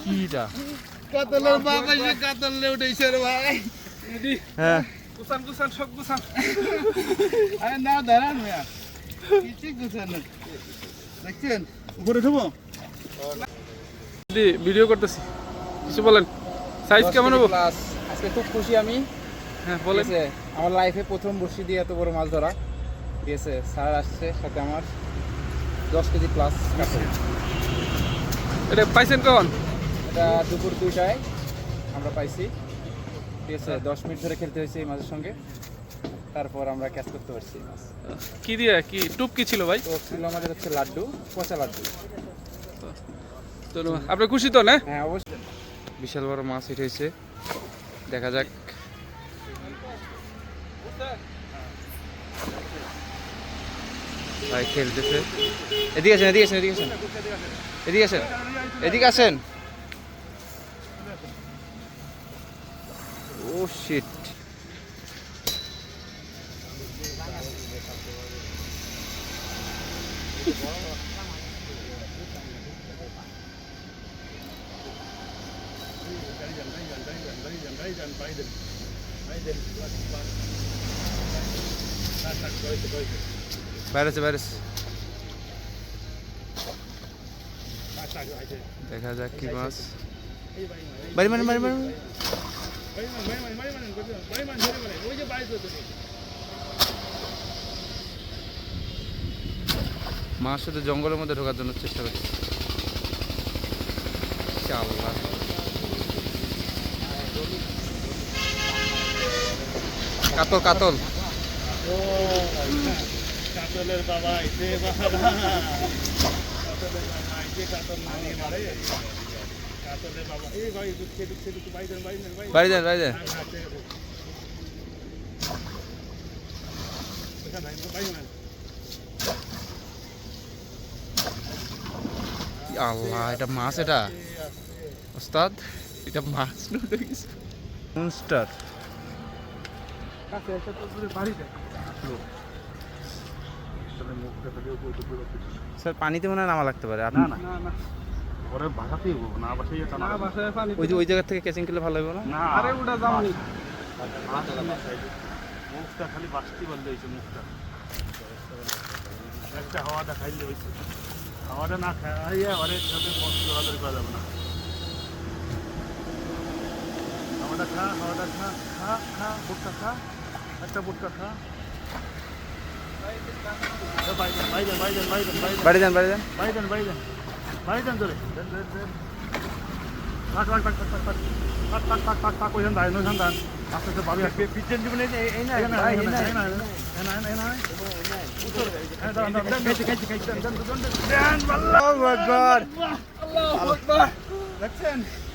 কিটা কাতলের বাপ লে উঠেছে রে ভাই হ্যাঁ। কুসান কুসান সব কুসান আরে না দাঁড়ান ভাইয়া। কিছু কুসান না। দেখছেন? ভিডিও করতেছি। কিছু বলেন। সাইজ কেমন হব? প্লাস আজকে খুব খুশি আমি। হ্যাঁ আছে? আমার লাইফে প্রথম বড়শি দিয়ে এত বড় মাছ ধরা। ঠিক আছে স্যার আসছে সাথে আমার। দশ কেজি প্লাস এটা পাইছেন কখন? এটা দুপুর দুইটায় আমরা পাইছি। ঠিক আছে দশ মিনিট ধরে খেলতে হয়েছে এই মাছের সঙ্গে। তারপর আমরা ক্যাচ করতে পারছি মাছ। কি দিয়ে? কি টুপ কি ছিল ভাই? তো ছিল আমাদের হচ্ছে লাড্ডু পচা লাড্ডু। তো আপনি খুশি তো না? হ্যাঁ অবশ্যই। বিশাল বড় মাছ হিট হয়েছে দেখা যাক। ভাই খেলতেছে। এদিকে আসেন এদিকে আসেন এদিকে আসেন। এদিকে আসেন। এদিকে আসেন। ও শিট বাইরে আছে বাইরে আছে। দেখা যাক কি মাছ বাড়ি মানে বাড়ি মানে মাছ শুধু জঙ্গলের মধ্যে ঢোকার জন্য চেষ্টা করছে আল্লাহ কাতল কাতল। কাতলের বাবা আইছে আল্লাহ, এটা মাছ এটা? ওস্তাদ, এটা মাছ নুডে গেছে মনস্টার স্যার পানিতে মনে হয় নামা লাগতে পারে। আপনি ওরে ভাষাতেই না বাসাই না বাসায় পানি ওই যে ওই জায়গা থেকে ক্যাচিং করলে ভালো হবে না? না। আরে ওটা যাওনি। মুখটা খালি বাসতি বললে হয়েছে মুখটা। একটা হাওয়াটা খাইলে হয়েছে হাওয়াটা না খাইয়া ঘরে সাথে মস্ত জোগাজোগ করা যাবে না। হাওয়াটা খা হাওয়াটা খা খা খা বুটটা খা একটা বুটটা খা বাইদেন বাইদেন বাইদেন বাইদেন বাড়ি যান বাড়ি যান বাইদেন বাইদেন ধরে পাক পাক পাক পাক পাক পাক পাক পাক পাক পাক ওইখান দাঁড়ান ওইখান দাঁড়ান আস্তে আস্তে আসবে পিছন জীবনে এই না এই না এই না এই না এই না এই না আল্লাহু আকবার আল্লাহু আকবার দেখছেন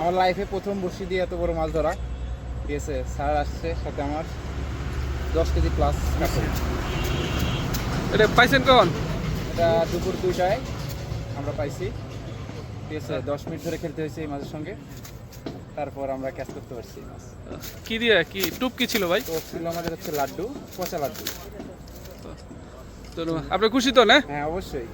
আমার লাইফে প্রথম বড়শি দিয়ে এত বড় মাছ ধরা। ঠিক আছে স্যার আসছে সাথে আমার দশ কেজি প্লাস এটা পাইছেন কখন? এটা দুপুর দুইটায় আমরা পাইছি। ঠিক আছে দশ মিনিট ধরে খেলতে হয়েছে এই মাছের সঙ্গে। তারপর আমরা ক্যাচ করতে পারছি মাছ। কি দিয়ে? কি টুপ কি ছিল ভাই? তো ছিল আমাদের হচ্ছে লাড্ডু পচা লাড্ডু। তো আপনি খুশি তো না? হ্যাঁ অবশ্যই।